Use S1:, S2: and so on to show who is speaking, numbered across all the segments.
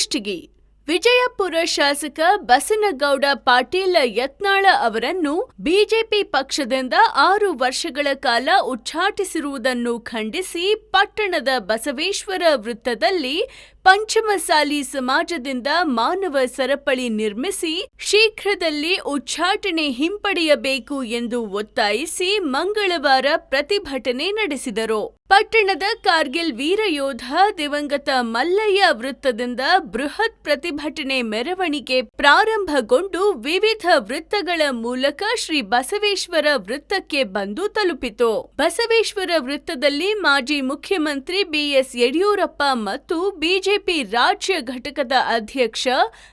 S1: ಕುಷ್ಟಗಿ ವಿಜಯಪುರ ಶಾಸಕ ಬಸನಗೌಡ ಪಾಟೀಲ ಯತ್ನಾಳ ಅವರನ್ನು ಬಿಜೆಪಿ ಪಕ್ಷದಿಂದ ಆರು ವರ್ಷಗಳ ಕಾಲ ಉಚ್ಚಾಟಿಸಿರುವುದನ್ನು ಖಂಡಿಸಿ ಪಟ್ಟಣದ ಬಸವೇಶ್ವರ ವೃತ್ತದಲ್ಲಿ ಪಂಚಮಸಾಲಿ ಸಮಾಜದಿಂದ ಮಾನವ ಸರಪಳಿ ನಿರ್ಮಿಸಿ ಶೀಘ್ರದಲ್ಲಿ ಉಚ್ಚಾಟನೆ ಹಿಂಪಡೆಯಬೇಕು ಎಂದು ಒತ್ತಾಯಿಸಿ ಮಂಗಳವಾರ ಪ್ರತಿಭಟನೆ ನಡೆಸಿದರು. ಪಟ್ಟಣದ ಕಾರ್ಗಿಲ್ ವೀರಯೋಧ ದಿವಂಗತ ಮಲ್ಲಯ್ಯ ವೃತ್ತದಿಂದ ಬೃಹತ್ ಪ್ರತಿಭಟನೆ ಮೆರವಣಿಗೆ ಪ್ರಾರಂಭಗೊಂಡು ವಿವಿಧ ವೃತ್ತಗಳ ಮೂಲಕ ಶ್ರೀ ಬಸವೇಶ್ವರ ವೃತ್ತಕ್ಕೆ ಬಂದು ತಲುಪಿತು. ಬಸವೇಶ್ವರ ವೃತ್ತದಲ್ಲಿ ಮಾಜಿ ಮುಖ್ಯಮಂತ್ರಿ ಬಿಎಸ್ ಯಡಿಯೂರಪ್ಪ ಮತ್ತು ಬಿಜೆಪಿ ರಾಜ್ಯ ಘಟಕದ ಅಧ್ಯಕ್ಷ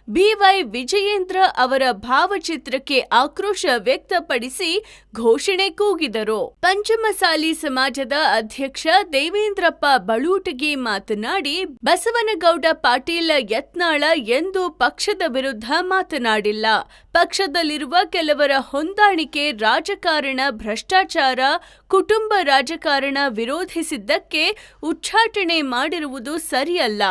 S1: ಬಿವೈ ವಿಜಯೇಂದ್ರ ಅವರ ಭಾವಚಿತ್ರಕ್ಕೆ ಆಕ್ರೋಶ ವ್ಯಕ್ತಪಡಿಸಿ ಘೋಷಣೆ ಕೂಗಿದರು. ಪಂಚಮಸಾಲಿ ಸಮಾಜದ ಅಧ್ಯಕ್ಷ ದೇವೇಂದ್ರಪ್ಪ ಬಳೂಟಗಿ ಮಾತನಾಡಿ, ಬಸವನಗೌಡ ಪಾಟೀಲ ಯತ್ನಾಳ ಎಂದು ಪಕ್ಷದ ವಿರುದ್ಧ ಮಾತನಾಡಿಲ್ಲ. ಪಕ್ಷದಲ್ಲಿರುವ ಕೆಲವರ ಹೊಂದಾಣಿಕೆ ರಾಜಕಾರಣ, ಭ್ರಷ್ಟಾಚಾರ, ಕುಟುಂಬ ರಾಜಕಾರಣ ವಿರೋಧಿಸಿದ್ದಕ್ಕೆ ಉಚ್ಚಾಟನೆ ಮಾಡಿರುವುದು ಸರಿಯಲ್ಲ.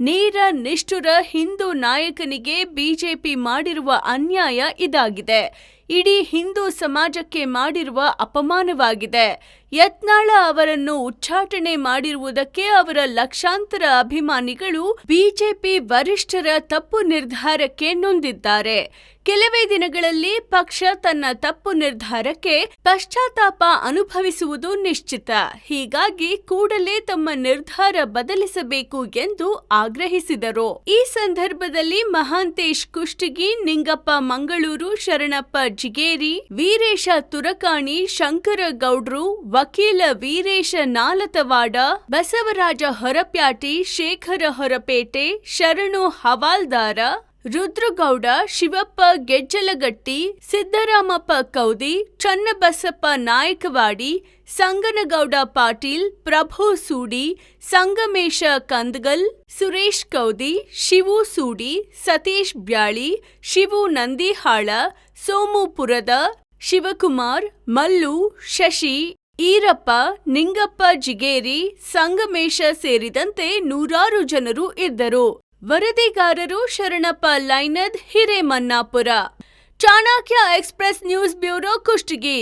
S1: ನೇರ ನಿಷ್ಠುರ ಹಿಂದೂ ನಾಯಕನಿಗೆ ಬಿಜೆಪಿ ಮಾಡಿರುವ ಅನ್ಯಾಯ ಇದಾಗಿದೆ. ಇಡೀ ಹಿಂದೂ ಸಮಾಜಕ್ಕೆ ಮಾಡಿರುವ ಅಪಮಾನವಾಗಿದೆ. ಯತ್ನಾಳ ಅವರನ್ನು ಉಚ್ಚಾಟನೆ ಮಾಡಿರುವುದಕ್ಕೆ ಅವರ ಲಕ್ಷಾಂತರ ಅಭಿಮಾನಿಗಳು ಬಿಜೆಪಿ ವರಿಷ್ಠರ ತಪ್ಪು ನಿರ್ಧಾರಕ್ಕೆ ನೊಂದಿದ್ದಾರೆ. ಕೆಲವೇ ದಿನಗಳಲ್ಲಿ ಪಕ್ಷ ತನ್ನ ತಪ್ಪು ನಿರ್ಧಾರಕ್ಕೆ ಪಶ್ಚಾತ್ತಾಪ ಅನುಭವಿಸುವುದು ನಿಶ್ಚಿತ. ಹೀಗಾಗಿ ಕೂಡಲೇ ತಮ್ಮ ನಿರ್ಧಾರ ಬದಲಿಸಬೇಕು ಎಂದು ಆಗ್ರಹಿಸಿದರು. ಈ ಸಂದರ್ಭದಲ್ಲಿ ಮಹಾಂತೇಶ್ ಕುಷ್ಟಗಿ, ನಿಂಗಪ್ಪ ಮಂಗಳೂರು, ಶರಣಪ್ಪ ಜಿಗೇರಿ, ವೀರೇಶ ತುರಕಾಣಿ, ಶಂಕರಗೌಡ್ರು ವಕೀಲ ವೀರೇಶ ನಾಲತವಾಡ, ಬಸವರಾಜ ಹೊರಪ್ಯಾಟಿ, ಶೇಖರ ಹೊರಪೇಟೆ, ಶರಣು ಹವಾಲ್ದಾರ, ರುದ್ರಗೌಡ, ಶಿವಪ್ಪ ಗೆಜ್ಜಲಗಟ್ಟಿ, ಸಿದ್ದರಾಮಪ್ಪ ಕೌದಿ, ಚನ್ನಬಸಪ್ಪ ನಾಯಕವಾಡಿ, ಸಂಗನಗೌಡ ಪಾಟೀಲ್, ಪ್ರಭು ಸೂಡಿ, ಸಂಗಮೇಶ ಕಂದಗಲ್, ಸುರೇಶ್ ಕೌದಿ, ಶಿವು ಸೂಡಿ, ಸತೀಶ್ ಬ್ಯಾಳಿ, ಶಿವು ನಂದಿಹಾಳ, ಸೋಮುಪುರದ, ಶಿವಕುಮಾರ್, ಮಲ್ಲು, ಶಶಿ ಈರಪ್ಪ, ನಿಂಗಪ್ಪ, ಜಿಗೇರಿ, ಸಂಗಮೇಶ ಸೇರಿದಂತೆ ನೂರಾರು ಜನರು ಇದ್ದರು. ವರದಿಗಾರರು Sharanappa Lainad Hiremannapura. Chanakya express news bureau Kushtagi.